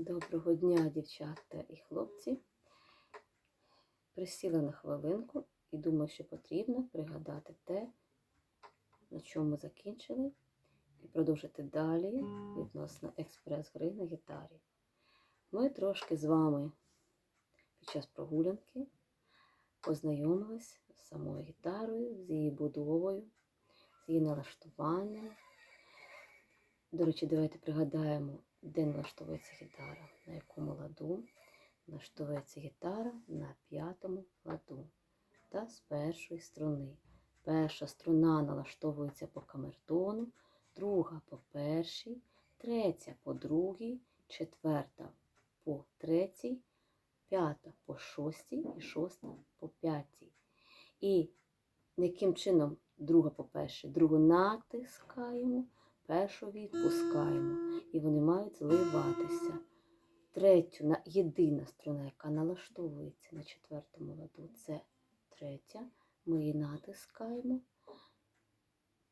Доброго дня, дівчата і хлопці. Присіла на хвилинку і думаю, що потрібно пригадати те, на чому закінчили, і продовжити далі відносно експрес-гри на гітарі. Ми трошки з вами під час прогулянки познайомились з самою гітарою, з її будовою, з її налаштуванням. До речі, давайте пригадаємо, де налаштовується гітара, на якому ладу. Налаштовується гітара на п'ятому ладу та з першої струни. Перша струна налаштовується по камертону, друга по першій, третя по другій, четверта по третій, п'ята по шостій і шоста по п'ятій. І яким чином друга по першій, другу натискаємо, першу відпускаємо. І вони мають зливатися. Третю, єдина струна, яка налаштовується на четвертому ладу, це третя. Ми її натискаємо,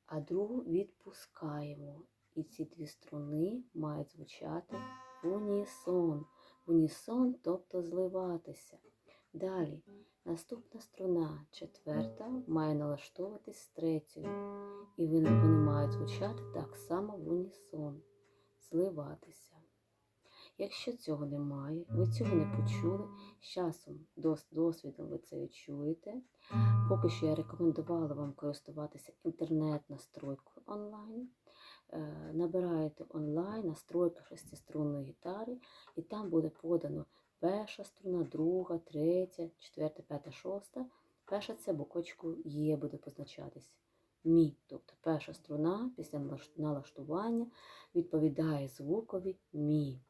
а другу відпускаємо. І ці дві струни мають звучати в унісон. В унісон, тобто зливатися. Далі, наступна струна, четверта, має налаштовуватись з третьою. І вони, мають звучати так само в унісон, зливатися. Якщо цього немає, ви цього не почули, з часом, досвідом ви це відчуєте. Поки що я рекомендувала вам користуватися інтернет-настройкою онлайн. Е, Набираєте онлайн настройка шестиструнної гітари, і там буде подано перша струна, друга, третя, четверта, п'ята, шоста. Перша це буквочку Є буде позначатись. Мі, тобто перша струна після налаштування відповідає звукові Мі.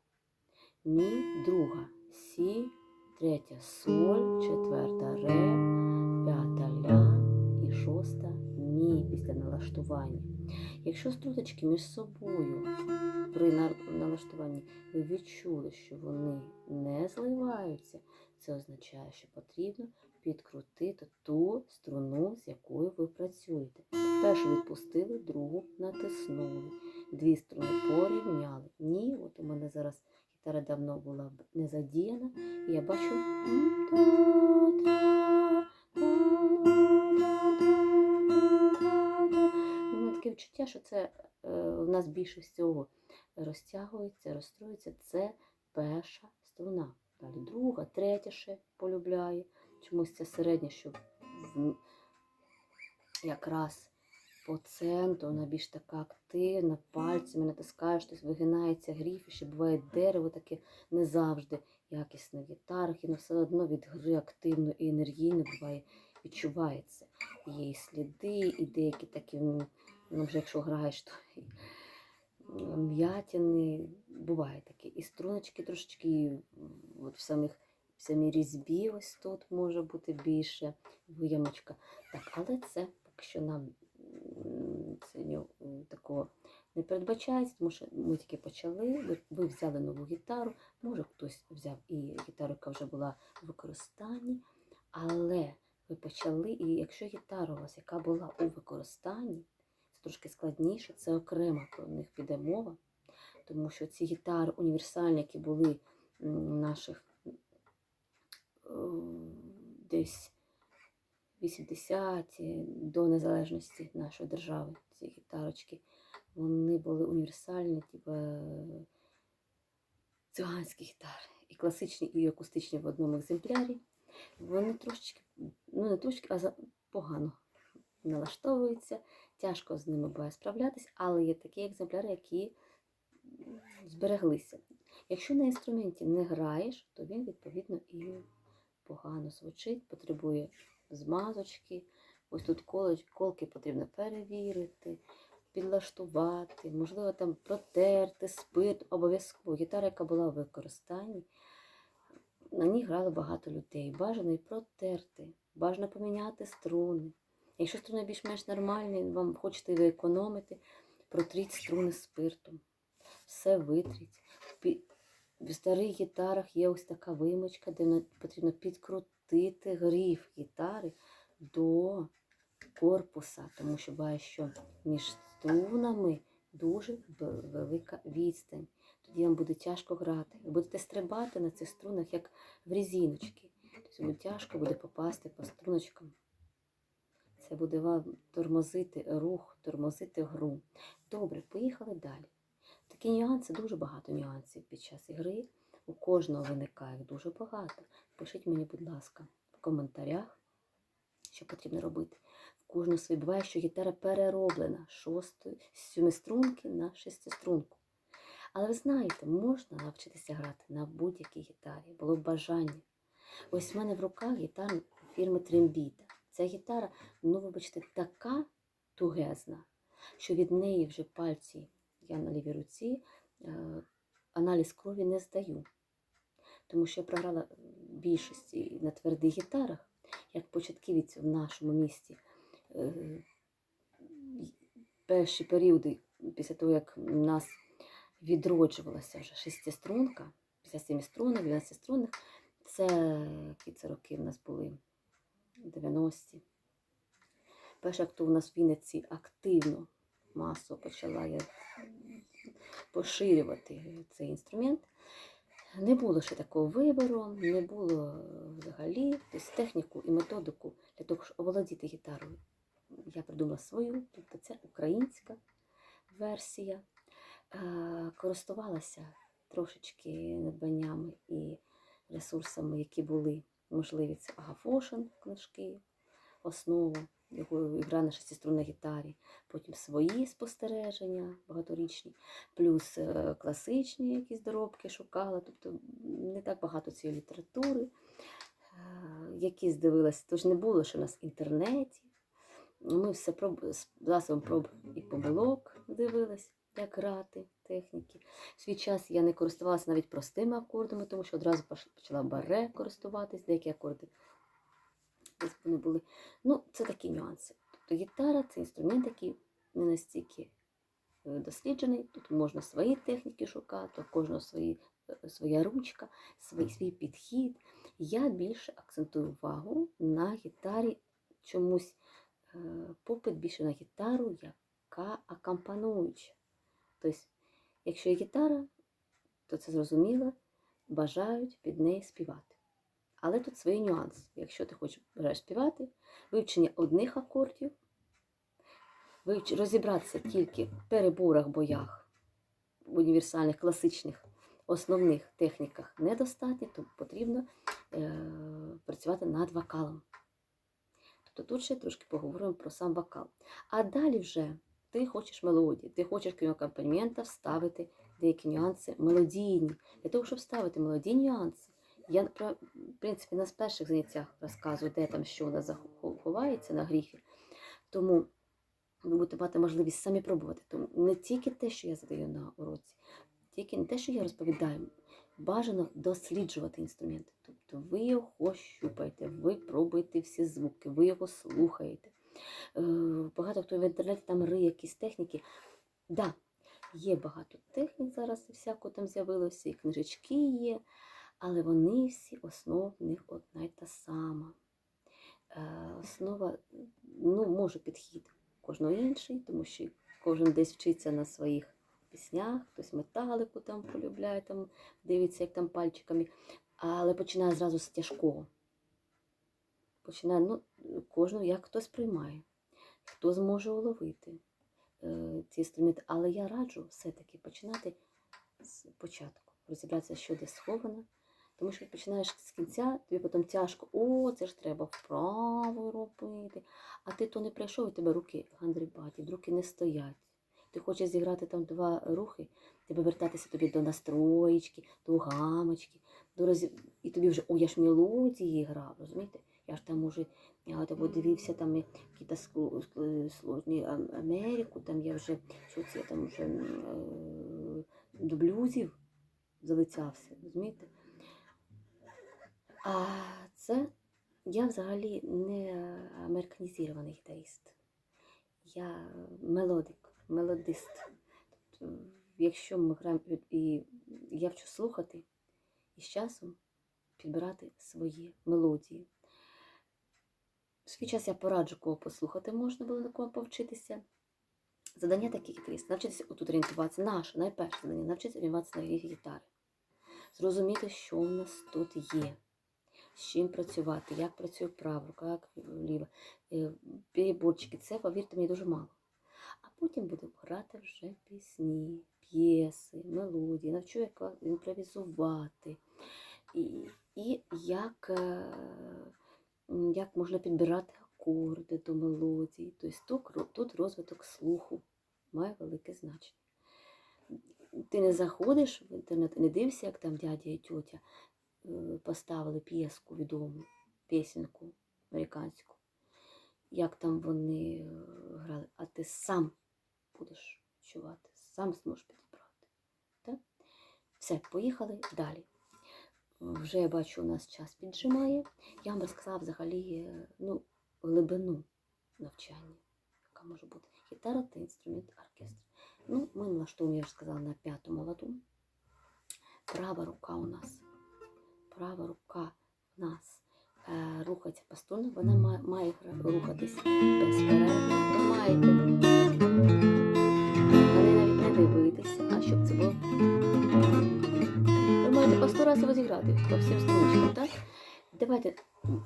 Мі, друга. Сі, третя. Соль, четверта. Ре, п'ята. Ля і шоста. Мі після налаштування. Якщо струточки між собою при налаштуванні ви відчули, що вони не зливаються, це означає, що потрібно підкрутити ту струну, з якою ви працюєте. Першу відпустили, другу натиснули. Дві струни порівняли. Ні, от у мене зараз гітара давно була не задіяна, і я бачу. Таке відчуття, що це е, у нас більше всього розтягується, розстроюється. Це перша струна. Далі друга, третя ще полюбляє. Чомусь це середня, що якраз по центру вона більш така активна, пальцями натискаєш, щось вигинається гріф, і ще буває дерево таке не завжди якісне в гітарах, і все одно від гри активно і енергійно буває, відчувається. Є і сліди, і деякі такі, ну вже якщо граєш, то м'ятини, буває таке. І струночки трошечки от в самих в самій різьбі ось тут може бути більше виямочка. Так, але це поки що нам це такого не передбачається, тому що ми тільки почали, ви, взяли нову гітару, може хтось взяв і гітару, яка вже була в використанні, але ви почали, і якщо гітара у вас, яка була у використанні, це трошки складніше, це окремо про них піде мова, тому що ці гітари універсальні, які були в наших десь 80-ті до незалежності нашої держави, ці гітарочки, вони були універсальні, типу е, циганські гітари. І класичні, і акустичні в одному екземплярі. Вони трошечки, ну не трошечки, а погано налаштовуються. Тяжко з ними буває справлятись, але є такі екземпляри, які збереглися. Якщо на інструменті не граєш, то він відповідно і погано звучить, потребує змазочки. Ось тут колки потрібно перевірити, підлаштувати, можливо, там протерти, спирт, обов'язково. Гітара, яка була в використанні, на ній грало багато людей. Бажано і протерти, бажано поміняти струни. Якщо струни більш-менш нормальні, вам хочете ви економити, протріть струни спиртом. Все витріть. В старих гітарах є ось така вимочка, де потрібно підкрутити гриф гітари до корпуса, тому що буває, що між струнами дуже велика відстань. тоді вам буде тяжко грати. Ви будете стрибати на цих струнах, як в різіночки. Тобто тяжко буде попасти по струночкам. Це буде вам тормозити рух, тормозити гру. Добре, поїхали далі. Такі нюанси, дуже багато нюансів під час ігри. У кожного виникає дуже багато. Пишіть мені, будь ласка, в коментарях, що потрібно робити. В кожну свій буває, що гітара перероблена з сьомиструнки на шестиструнку. Але ви знаєте, можна навчитися грати на будь-якій гітарі, було б бажання. Ось в мене в руках гітара фірми Трембіта. Ця гітара, ну, вибачте, така тугезна, що від неї вже пальці, я на лівій руці, е, аналіз крові не здаю. Тому що я програла в більшості на твердих гітарах, як початківець в нашому місті. Е, Перші періоди, після того, як в нас відроджувалася вже шестиструнка, після семи струнок, 12 струнок, це які це роки в нас були 90-ті. Перше, хто у нас в Вінниці активно масово почала я поширювати цей інструмент. Не було ще такого вибору, не було взагалі тобто техніку і методику для того, щоб оволодіти гітарою. Я придумала свою, тобто це українська версія. Е, Користувалася трошечки надбаннями і ресурсами, які були можливі. Це Агафошин книжки, основу, його гра на шестиструнній гітарі, потім свої спостереження багаторічні, плюс е, класичні якісь доробки шукала. Тобто не так багато цієї літератури, е, які здивилася. Тож не було ще в нас інтернетів. Ми все проб... з засобом проб і помилок дивились, як грати техніки. В свій час я не користувалася навіть простими акордами, тому що одразу почала баре користуватись, деякі акорди десь вони були. Ну, це такі нюанси. Тобто гітара це інструмент, який не настільки е, досліджений. Тут можна свої техніки шукати, у кожного свої, е, своя ручка, свій, свій підхід. Я більше акцентую увагу на гітарі чомусь е, попит більше на гітару, яка акомпануюча. Тобто, якщо є гітара, то це зрозуміло, бажають під неї співати. Але тут свої нюанси. Якщо ти хочеш співати, вивчення одних акордів, вивч... розібратися тільки в переборах, боях, в універсальних, класичних, основних техніках недостатньо, то потрібно е... працювати над вокалом. Тобто тут ще трошки поговоримо про сам вокал. А далі вже ти хочеш мелодії, ти хочеш крім акомпанімента вставити деякі нюанси мелодійні. Для того, щоб вставити мелодійні нюанси, я про- в принципі на перших заняттях розказую, де там що у нас ховається на гріфі. Тому ви будете мати можливість самі пробувати. Тому не тільки те, що я задаю на уроці, тільки не те, що я розповідаю. Бажано досліджувати інструмент. Тобто ви його щупаєте, ви пробуєте всі звуки, ви його слухаєте. Е, Багато хто в інтернеті там риє якісь техніки. Да, є багато технік зараз, всяко там з'явилося, і книжечки є, але вони всі, основа в них одна й та сама. Е, Основа, ну, може підхід кожного інший, тому що кожен десь вчиться на своїх піснях, хтось металику там полюбляє, там дивиться, як там пальчиками, але починає зразу з тяжкого. Починає, ну, кожного як хтось приймає, хто зможе уловити е, ці інструменти. Але я раджу все-таки починати з початку, розібратися, що де сховано. Тому що починаєш з кінця, тобі потім тяжко, о, це ж треба вправо робити. А ти то не пройшов, і тебе руки гандрибаті, руки не стоять. Ти хочеш зіграти там два рухи, тебе вертатися тобі до настроєчки, до гамочки, до роз... і тобі вже, о, я ж мелодії грав, розумієте? Я ж там уже я от дивився там якісь сложні Ам- Америку, там я вже що це я там вже е, до блюзів залицявся, розумієте? А це я взагалі не американізований гітарист. Я мелодик, мелодист. Тобто, якщо ми граємо і я вчу слухати і з часом підбирати свої мелодії. В свій час я пораджу, кого послухати можна було на кого повчитися. Задання такі хитрі. Навчитися отут орієнтуватися. Наше найперше завдання навчитися орієнтуватися на гітари. Зрозуміти, що в нас тут є, з чим працювати, як працює права рука, як ліва. Е, це, повірте мені, дуже мало. А потім будемо грати вже пісні, п'єси, мелодії, навчу, як імпровізувати. І, і як, е, як можна підбирати акорди до мелодії. Тобто тут, розвиток слуху має велике значення. Ти не заходиш в інтернет не дивишся, як там дядя і тьотя поставили п'єску відому, пісеньку американську, як там вони е, грали, а ти сам будеш чувати, сам зможеш підібрати. Так? Все, поїхали далі. Вже я бачу, у нас час піджимає. Я вам розказала взагалі е, ну, глибину навчання, яка може бути. Гітара та інструмент оркестру. Ну, ми налаштовуємо, я ж сказала, на п'ятому ладу. Права рука у нас. Права рука у нас е, рухається по струнах, вона має, має рухатись безперервно. Ви маєте на неї навіть не дивитися, а щоб це було. Ви маєте по сто разів розіграти по всім струночкам, так? Давайте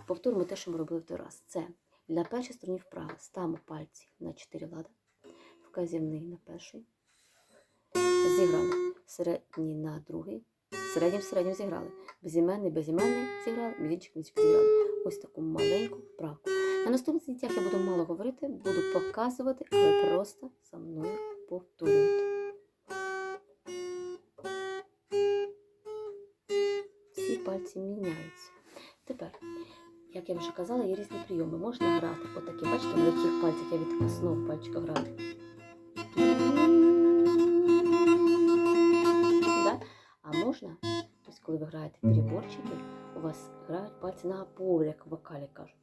повторимо те, що ми робили в той раз. Це для першої струни вправо. Ставимо пальці на 4 лада, вказівний на перший. Зіграли. Середній на другий. Середнім середнім зіграли. Безіменний, безіменний зіграли, мізинчик, мізинчик зіграли. Ось таку маленьку вправку. На наступних заняттях я буду мало говорити, буду показувати, але просто за мною повторюйте. Всі пальці міняються. Тепер, як я вже казала, є різні прийоми. Можна грати отакі, бачите, на яких пальцях я від основ пальчика граю. Коли ви граєте переборчики, у вас грають пальці на опорі, як в вокалі кажуть.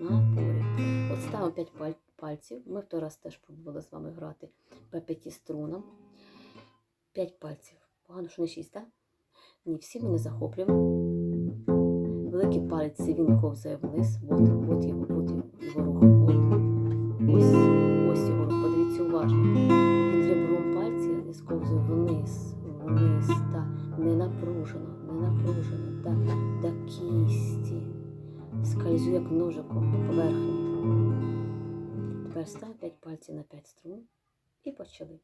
На опорі. От ставимо 5 паль- пальців. Ми в той раз теж пробували з вами грати по п'яти струнам. 5 пальців. Погано, що не 6, так? Ні, всі ми не захоплюємо. Великий палець він ковзає вниз. От, от його, от його, рух. От. Ось, ось його рух. Подивіться уважно. Він ребром пальця не сковзує вниз, вниз, та не напружено, не напружено, до, до кісті. Скользю як ножиком по поверхні. Тепер став 5 пальців на 5 струн і почали.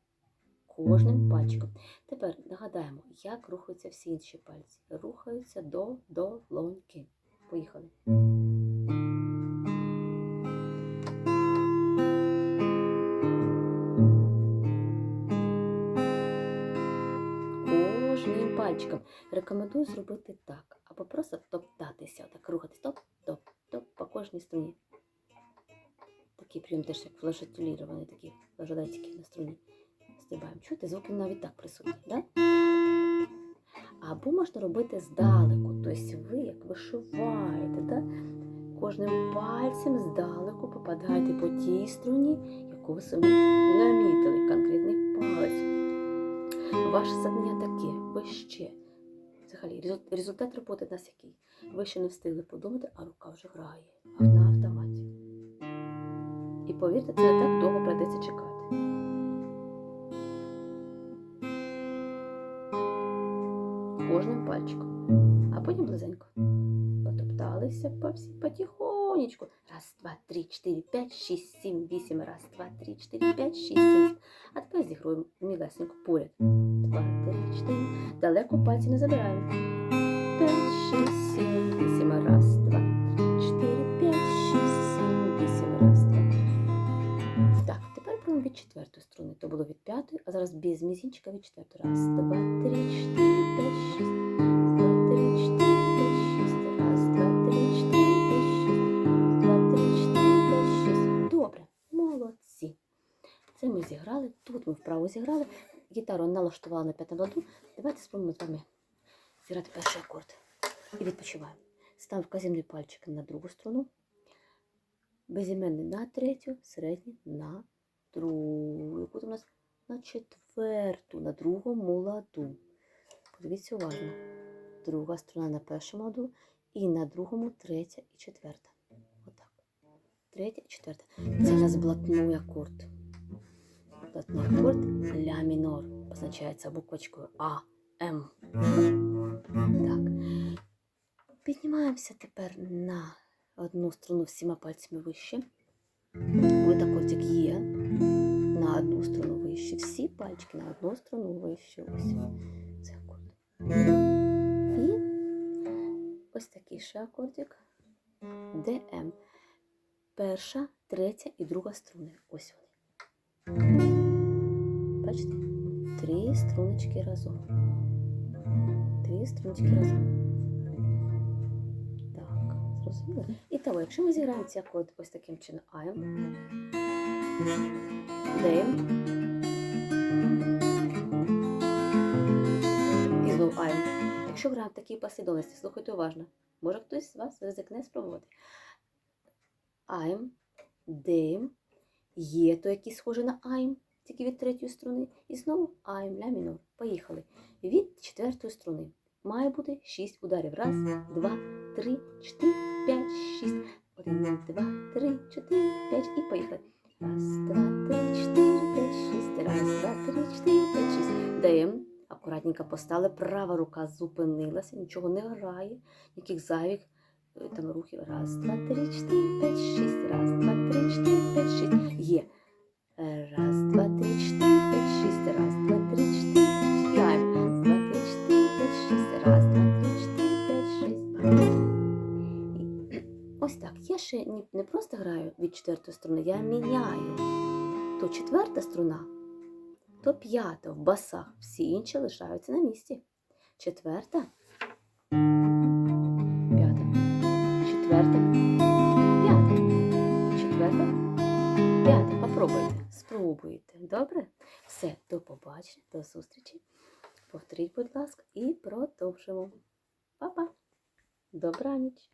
Кожним пальчиком. Тепер нагадаємо, як рухаються всі інші пальці. Рухаються до долоньки. Зробити так. Або просто топтатися, так рухатись. Топ, топ, топ по кожній струні. Такий прийом теж як флажетулірований, такі флажолетики на струні. Стрибаємо. Чуєте, звуки навіть так присутні, да? Або можна робити здалеку. Тобто ви як вишиваєте, да? кожним пальцем здалеку попадаєте по тій струні, яку ви собі намітили, конкретний палець. Ваше завдання таке, ви ще. Взагалі, результат роботи нас який? Ви ще не встигли подумати, а рука вже грає а на автоматі. І повірте, це не так довго прийдеться чекати. Кожним пальчиком. А потім близенько. Потопталися по всі потихонечку. Раз, два, три, чотири, п'ять, шість, сім, вісім. Раз, два, три, чотири, п'ять, шість, сім. А тепер зігруємо мілесенько поряд. Два, три, чотири. Далеко пальці не забираємо. П'ять, шість, сім, вісім. Раз, два, три, чотири, п'ять, шість, сім, вісім. Раз, два. Так, тепер пробуємо від четвертої струни. То було від п'ятої, а зараз без мізінчика від четвертої. Раз, два, три, чотири, п'ять, шість. Це ми зіграли. Тут ми вправо зіграли. Гітару налаштували на п'ятому ладу. Давайте спробуємо з вами зіграти перший акорд. І відпочиваємо. Став вказівний пальчик на другу струну. Безіменний на третю, середній на другу. Там у нас на четверту, на другому ладу. Подивіться уважно. Друга струна на першому ладу і на другому третя і четверта. Отак. Третя і четверта. Це у нас блатний акорд. Складний акорд ля мінор. Позначається буквочкою А, М. Так. Піднімаємося тепер на одну струну всіма пальцями вище. Ось акордик є. На одну струну вище. Всі пальчики на одну струну вище. Ось це акорд. І ось такий ще акордик. ДМ. Перша, третя і друга струни. Ось вони. Бачите? Три струночки разом. Три струночки разом. Так, зрозуміло. І того, якщо ми зіграємо ці акорди ось таким чином АМ, ДМ, і знову АМ. Якщо граємо в такій послідовності, слухайте уважно. Може хтось з вас ризикне спробувати. АМ, ДМ, є то, який схожий на АМ, тільки від третьої струни. І знову АМ, ля мінор. Поїхали. Від четвертої струни. Має бути шість ударів. Раз, два, три, чотири, п'ять, шість. Один, два, три, чотири, п'ять. І поїхали. Раз, два, три, чотири, п'ять, шість. Раз, два, три, чотири, п'ять, шість. Даємо. Акуратненько поставили. Права рука зупинилася, нічого не грає, ніяких зайвих е, там рухів. Раз, два, три, чотири, п'ять, шість. Раз, два, три, чотири, п'ять, шість. Є. Е, Раз, два, три, чотири, п'ять, шість. Раз, два, три, чотири, п'ять, шість. Раз, два, три, чотири, п'ять, шість. Раз, два, три, чотири, п'ять, шість. Ось так. Я ще не, просто граю від четвертої струни, я міняю. То четверта струна, то п'ята в басах. Всі інші лишаються на місці. Четверта. П'ята. Четверта. П'ята. Четверта. П'ята. Попробуйте. Спробуйте. Добре? Все, до побачення, до зустрічі. Повторіть, будь ласка, і продовжимо. Па-па. Добраніч.